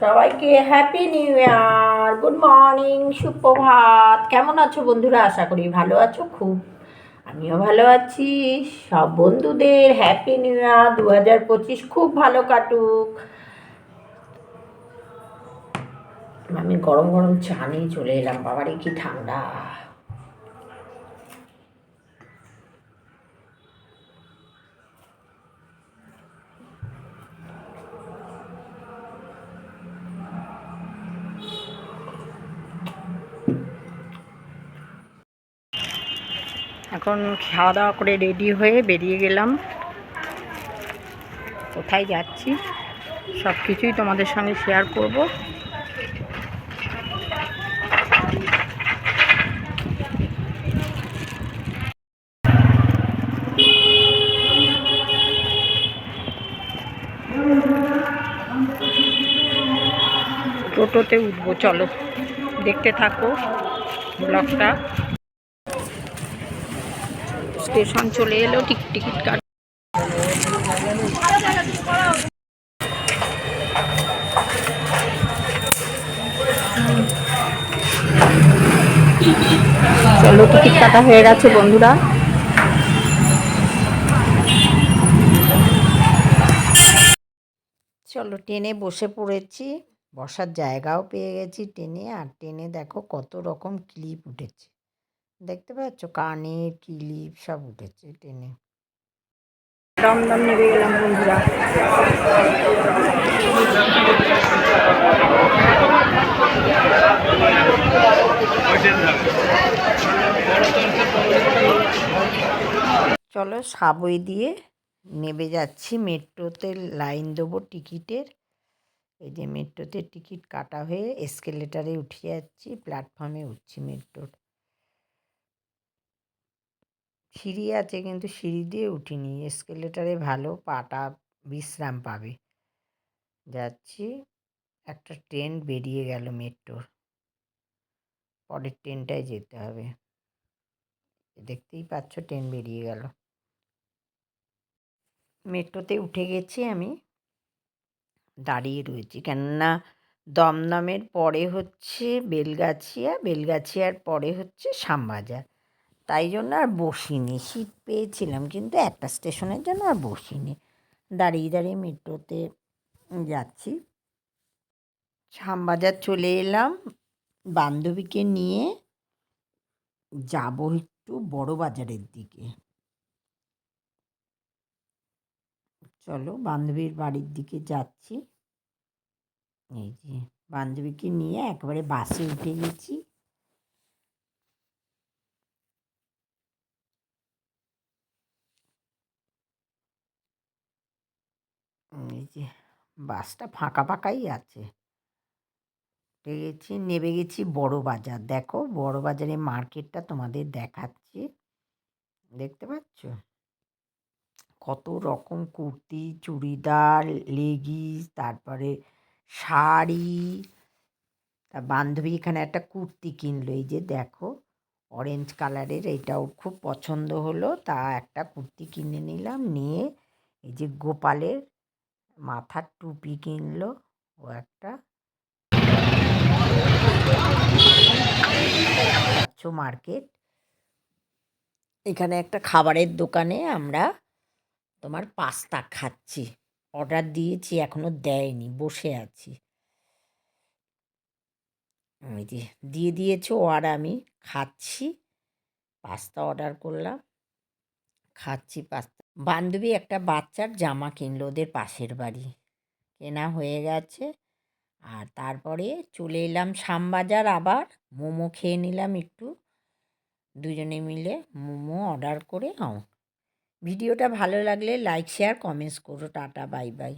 সবাইকে happy new year good morning সুপ্রভাত। কেমন আছো বন্ধুরা? আশা করি ভালো আছো, খুব। আমিও ভালো আছি। সব বন্ধুদের হ্যাপি নিউ ইয়ার দু হাজার পঁচিশ খুব ভালো কাটুক। আমি গরম গরম চা নিয়ে চলে এলাম। বাবারে কি ঠান্ডা। এখন খাওয়া দাওয়া করে রেডি হয়ে বেরিয়ে গেলাম। কোথায় যাচ্ছি? সব কিছুই তোমাদের সঙ্গে শেয়ার করব। টোটোতে উঠবো, চলো। দেখতে থাকো ব্লগটা। স্টেশন চলে এলো টিকিট টিকিট কাট চলো, টিকিট কাটা হয়ে গেছে বন্ধুরা। চলো, ট্রেনে বসে পড়েছি। বসার জায়গাও পেয়ে গেছি ট্রেনে। আর ট্রেনে দেখো কত রকম ক্লিপ উঠেছে। দেখতে পাচ্ছ? কানে, ক্লিপ সব উঠেছে ট্রেনে চলো সাবই দিয়ে নেবে যাচ্ছি। মেট্রোতে লাইন দেবো টিকিটের। এই যে মেট্রোতে টিকিট কাটা হয়ে এসকেলেটারে উঠে যাচ্ছি প্ল্যাটফর্মে উঠছি মেট্রোর। সিঁড়ি আছে কিন্তু সিঁড়ি দিয়ে উঠিনি। এসকেলেটারে ভালো পাটা বিশ্রাম পাবে। যাচ্ছি, একটা ট্রেন বেরিয়ে গেল মেট্রোর পরের ট্রেনটায় যেতে হবে। দেখতেই পাচ্ছ ট্রেন বেরিয়ে গেল। মেট্রোতে উঠে গেছি আমি। দাঁড়িয়ে রয়েছি। কেননা দমদমের পরে হচ্ছে বেলগাছিয়া, বেলগাছিয়ার পরে হচ্ছে শ্যামবাজার। তাই জন্য আর বসিনি। সিট পেয়েছিলাম, কিন্তু একটা স্টেশনের জন্য আর বসিনি। দাঁড়িয়ে দাঁড়িয়ে মেট্রোতে যাচ্ছি। শ্যামবাজার চলে এলাম। বান্ধবীকে নিয়ে যাব একটু বড় বাজারের দিকে। চলো, বান্ধবীর বাড়ির দিকে যাচ্ছি। এই যে, বান্ধবীকে নিয়ে একবারে বাসে উঠে গেছি। এই যে বাসটা ফাঁকা ফাঁকাই আছে। উঠে গেছি নেমে গেছি বড় বাজার। দেখো, বড় বাজারে মার্কেটটা তোমাদের দেখাচ্ছি। দেখতে পাচ্ছ? কত রকম কুর্তি, চুড়িদার, লেগিস, তারপরে শাড়ি। তা বান্ধবী এখানে একটা কুর্তি কিনলো। এই যে দেখো অরেঞ্জ কালারের এটাও খুব পছন্দ হলো। তা একটা কুর্তি কিনে নিলাম, নিয়ে এই যে গোপালের মাথার টুপি কিনলো, ও একটা মার্কেট। এখানে একটা খাবারের দোকানে আমরা তোমার পাস্তা খাচ্ছি। অর্ডার দিয়েছি, এখনও দেয়নি, বসে আছি। দিয়ে দিয়েছ, আর আমি খাচ্ছি। পাস্তা অর্ডার করলাম। খাচ্ছি পাস্তা। বান্ধবী একটা বাচ্চার জামা কিনলো ওদের পাশের বাড়ি। কেনা হয়ে গেছে আর তারপরে চলে এলাম শ্যামবাজার আবার। মোমো খেয়ে নিলাম একটু। দুজনে মিলে মোমো অর্ডার করে ভিডিওটা ভালো লাগলে লাইক, শেয়ার, কমেন্টস করো। Tata, bye bye.